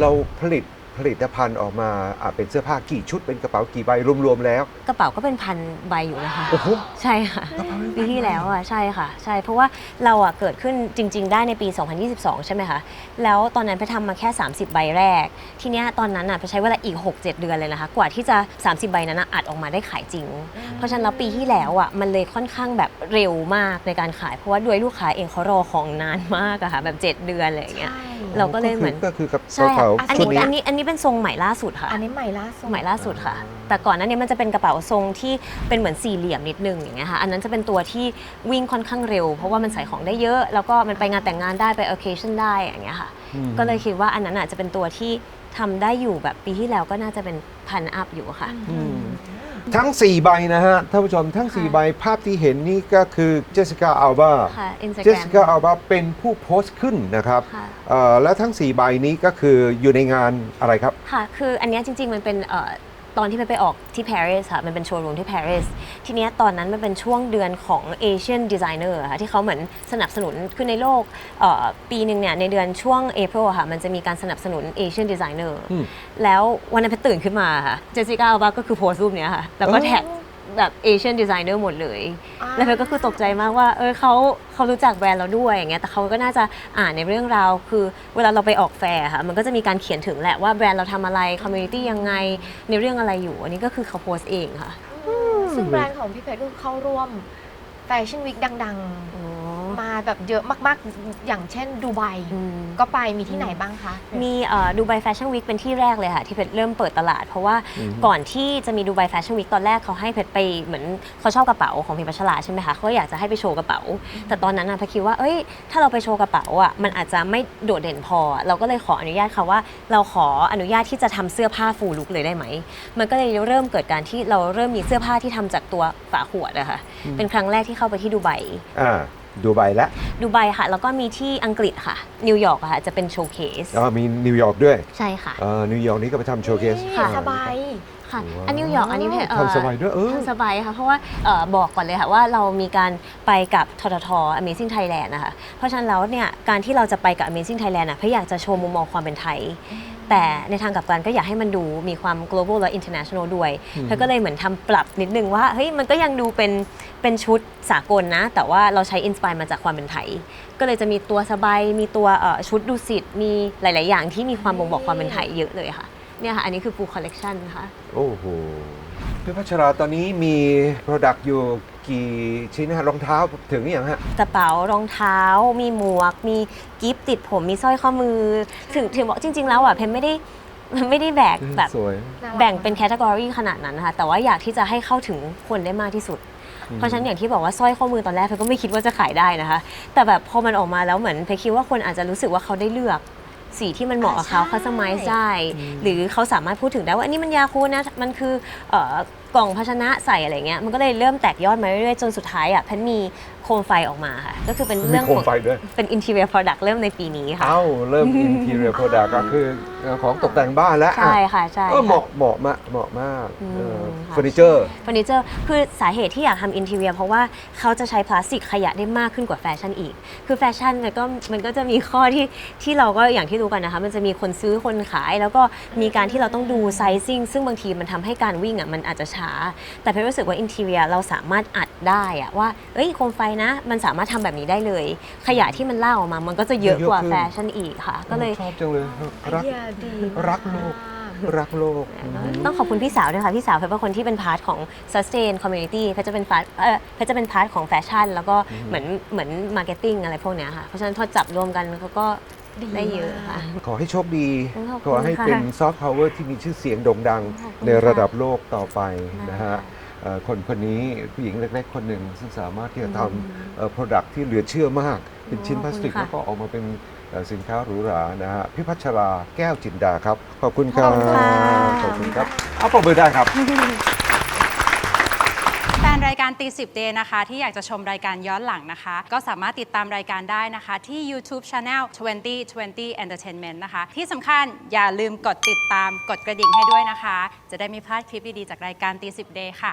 เราผลิตผลิตภัณฑ์ออกมาอะเป็นเสื้อผ้ากี่ชุดเป็นกระเป๋ากี่ใบรวมๆแล้ว กระเป๋าก็เป็นพันใบอยู่นะคะ โอ้โห ใช่ค่ะปีที่แล้วอะใช่ค่ะ ใช่เพราะว่าเราอะเกิดขึ้นจริง ๆ ได้ในปี 2022 ใช่ไหมคะแล้วตอนนั้นไปทำมาแค่ 30 ใบแรก ทีเนี้ยตอนนั้นอะไปใช้เวลาอีก 6-7 เดือนเลยนะคะ กว่าที่จะ 30 ใบนั้นอะอัดออกมาได้ขายจริง เพราะฉะนั้นแล้วปีที่แล้วอะมันเลยค่อนข้างแบบเร็วมากในการขาย เพราะว่าด้วยลูกค้าเองเขารอของนานมากอะค่ะแบบ 7 เดือนอะไรอย่างเงี้ย ใช่เราก็เลยเหมือนก็คือกับใช่กระค่ะเป๋าอันชุดนี้นี้อันนี้อันนี้เป็นทรงใหม่ล่าสุดค่ะ อันนี้ใหม่ล่าสุด ใหม่ล่าสุดค่ะ แต่ก่อนหนั้นเนี่ยมันจะเป็นกระเป๋าทรงที่เป็นเหมือนสี่เหลี่ยมนิดนึงอย่างเงี้ยค่ะ อันนั้นจะเป็นตัวที่วิ่งค่อนข้างเร็ว เพราะว่ามันใส่ของได้เยอะ แล้วก็มันไปงานแต่งงานได้ไป occasion ได้อย่างเงี้ยค่ะ อืมก็เลยคิดว่าอันนั้นอาจจะเป็นตัวที่ทำได้อยู่แบบปีที่แล้วก็น่าจะเป็นพันอัพอยู่ค่ะ อืม ทั้ง 4 ใบนะฮะท่านผู้ชมทั้ง 4 ใบภาพที่เห็นนี่ก็คือเจสสิก้าอัลบาค่ะ เจส Instagram สิก้าอัลบาเป็นผู้โพสต์ขึ้นนะครับค่ะ เอ่อและทั้ง 4 ใบนี้ก็คืออยู่ในงานอะไรครับ ค่ะ คืออันเนี้ยจริงๆ มันเป็นเอ่อ ตอนที่ไปไปออกที่ปารีสค่ะ มันเป็นโชว์รูมที่ปารีสทีเนี้ยตอนนั้นมันเป็นช่วงเดือนของ Asian Designer อะค่ะที่เขาเหมือนสนับสนุนคือในโลกเอ่อปีหนึ่งเนี่ยในเดือนช่วง April อะค่ะ มันจะมีการสนับสนุน Asian Designer อืมแล้ววันนั้นเพชรตื่นขึ้นมาค่ะเจสสิก้าอัลบาก็คือโพสต์รูปเนี้ยค่ะแล้วก็อ๋อแท็ก แบบ Asian Designer หมดเลยอ่าแล้วเพชรก็คือตกใจมากว่าเออเขาเขารู้จักแบรนด์เราด้วยอย่างเงี้ยแต่เขาก็น่าจะอ่านในเรื่องราวคือเวลาเราไปออกแฟร์ค่ะมันก็จะมีการเขียนถึงแหละว่าแบรนด์เราทำอะไรคอมมูนิตี้ยังไงในเรื่องอะไรอยู่ อันนี้ก็คือเขาโพสต์เองค่ะซึ่งแบรนด์ของพี่เพชรก็เข้าร่วมแฟชั่นวีคดังอ๋อๆมา แบบเยอะมากๆ อย่างเช่นดูไบอืมก็ไปมีที่ไหนบ้างคะ มีดูไบแฟชั่นวีคเป็นที่แรกเลยค่ะ ที่เพชรเริ่มเปิดตลาด เพราะว่าอืมก่อนที่จะมีดูไบแฟชั่นวีคตอนแรกเขาให้เพชรไปเหมือนเขาชอบกระเป๋าของพิมพ์พัชราใช่ไหมคะเขาอยากจะให้ไปโชว์กระเป๋า แต่ตอนนั้นนะเพชรคิดว่าเอ้ยถ้าเราไปโชว์กระเป๋าอะมันอาจจะไม่โดดเด่นพอ เราก็เลยขออนุญาตค่ะว่า เราขออนุญาตที่จะทำเสื้อผ้าฟูลลุกเลยได้ไหมมันก็เลยเริ่มเกิดการที่เราเริ่มมีเสื้อผ้าที่ทำจากตัวฝาขวดอะค่ะเป็นครั้งแรกที่เข้าไปที่ดูไบอ่า ดูใบแล้วดูไบค่ะ แล้วก็มีที่อังกฤษค่ะ นิวยอร์กอะค่ะ จะเป็นโชว์เคสอ๋อมีนิวยอร์กด้วยใช่ค่ะอ่านิวยอร์กนี่ก็ไปทำโชว์เคส ค่ะอ่สบาย ค่ะ ว้าวอันนิวยอร์กอันนี้เพจเอ่อทำสบายด้วยเออ ทำสบายค่ะ เพราะว่าเอ่อบอกก่อนเลยค่ะว่าเรามีการไปกับททท Amazing Thailand นะคะ เพราะฉะนั้นแล้วเนี่ยการที่เราจะไปกับ Amazing Thailand อะเพื่ออยากจะโชว์มุมมองความเป็นไทย แต่ในทางกลับกันก็อยากให้มันดูมีความ global และ international ด้วย เธอก็เลยเหมือนทำปรับนิดนึงว่าเฮ้ยมันก็ยังดูเป็นเป็นชุดสากลนะ แต่ว่าเราใช้อินสปายมาจากความเป็นไทย ก็เลยจะมีตัวสบายมีตัวเอ่อชุดดูสิตมีหลาย ๆ อย่างที่มีความบ่งบอกความเป็นไทยเยอะเลยค่ะเนี่ยค่ะ อันนี้คือ full collection ค่ะโอ้โห พี่พัชราตอนนี้มี Product อยู่กี่ชิ้นนะฮะรองเท้าถึงหรือยังฮะ กระเป๋ารองเท้ามีหมวก มีกิฟต์ติดผมมีสร้อยข้อมือ ถึงถึงบอกจริง ๆ แล้วอะเพนไม่ได้ไม่ได้แบกแบบ สวย แบ่งเป็นแคตตากรีขนาดนั้นนะคะแต่ว่าอยากที่จะให้เข้าถึงคนได้มากที่สุด เพราะฉะนั้นอย่างที่บอกว่าสร้อยข้อมือตอนแรกเพนก็ไม่คิดว่าจะขายได้นะคะ แต่แบบพอมันออกมาแล้วเหมือนเพนคิดว่าคนอาจจะรู้สึกว่าเขาได้เลือก สีที่มันเหมาะกับเขาอ่าใช่คัสตอมไมซ์ได้ หรือเขาสามารถพูดถึงได้ว่าอันนี้มันยาคูนะมันคือเอ่อกล่องภาชนะใส่อะไรเงี้ยมันก็เลยเริ่มแตกยอดมาเรื่อยๆจนสุดท้ายอะแพนมี โคมไฟออกมาค่ะ ก็คือเป็นมีเรื่องโคมไฟด้วย เป็น interior product เริ่มในปีนี้ค่ะ เอ้าเริ่ม Interior Product ก็คือเอ่อของตกแต่งบ้านแล้วใช่ค่ะใช่ก็เหค่ะมาะเหมาะมากเหมาะมากอืมเอ่อค่ะเฟอร์นิเจอร์เฟอร์นิเจอร์คือสาเหตุที่อยากทำอินทีเรียเพราะว่าเขาจะใช้พลาสติกขยะได้มากขึ้นกว่าแฟชั่นอีก คือแฟชั่นเนี่ยก็มันก็จะมีข้อที่ที่เราก็อย่างที่รู้กันนะคะมันจะมีคนซื้อคนขาย แล้วก็มีการที่เราต้องดูไซซิ่งซึ่งบางทีมันทำให้การวิ่งอะมันอาจจะช้า แต่เพนรู้สึกว่าอินทีเรียเราสามารถอัดได้อะว่าเอ้ยโคมไฟนะ มันสามารถทำแบบนี้ได้เลย ขยะที่มันล่าออกมา มันก็จะเยอะกว่าเยอะขึ้นแฟชั่นอีกค่ะ ก็เลยชอบจังเลยรักไอเดียดีรักโลกรักโลกอืมต้องขอบคุณพี่สาวด้วยค่ะ พี่สาวเพชรเป็นคนที่เป็นพาร์ทของ sustain community เพชรจะเป็นพาร์ทเออเพชรจะเป็นพาร์ทของแฟชั่น แล้วก็เหมือนเหมือน marketing อะไรพวกเนี้ยค่ะ เพราะฉะนั้นพอจับรวมกันเขาก็ได้เยอะค่ะ ขอให้โชคดี ขอบคุณขอให้เป็นค่ะซอฟต์พาวเวอร์ที่มีชื่อเสียงโด่งดังขอบคุณในค่ะระดับโลกต่อไปนะฮะ ค่ะเอ่อคนคนนี้ผู้หญิงเล็กๆ คนหนึ่งซึ่งสามารถที่จะทอืมำเอ่อ product ที่เหลือเชื่อมาก เป็นชิ้นขอบพลาคุสณติกค่ะแล้วก็ออกมาเป็นเอ่อสินค้าหรูหรานะฮะพี่พัชราแก้วจินดาครับ ขอบคุณครับขอบคุณค่ะขอบคุณครับเอาปรบมือได้ครับแฟนรายการตีสิบเดนะคะ ที่อยากจะชมรายการย้อนหลังนะคะ ก็สามารถติดตามรายการได้นะคะ ที่ YouTube Channel 2020 Entertainment นะคะ ที่สำคัญอย่าลืมกดติดตามกดกระดิ่งให้ด้วยนะคะ จะได้ไม่พลาดคลิปดี ๆ จากรายการตีสิบเดค่ะ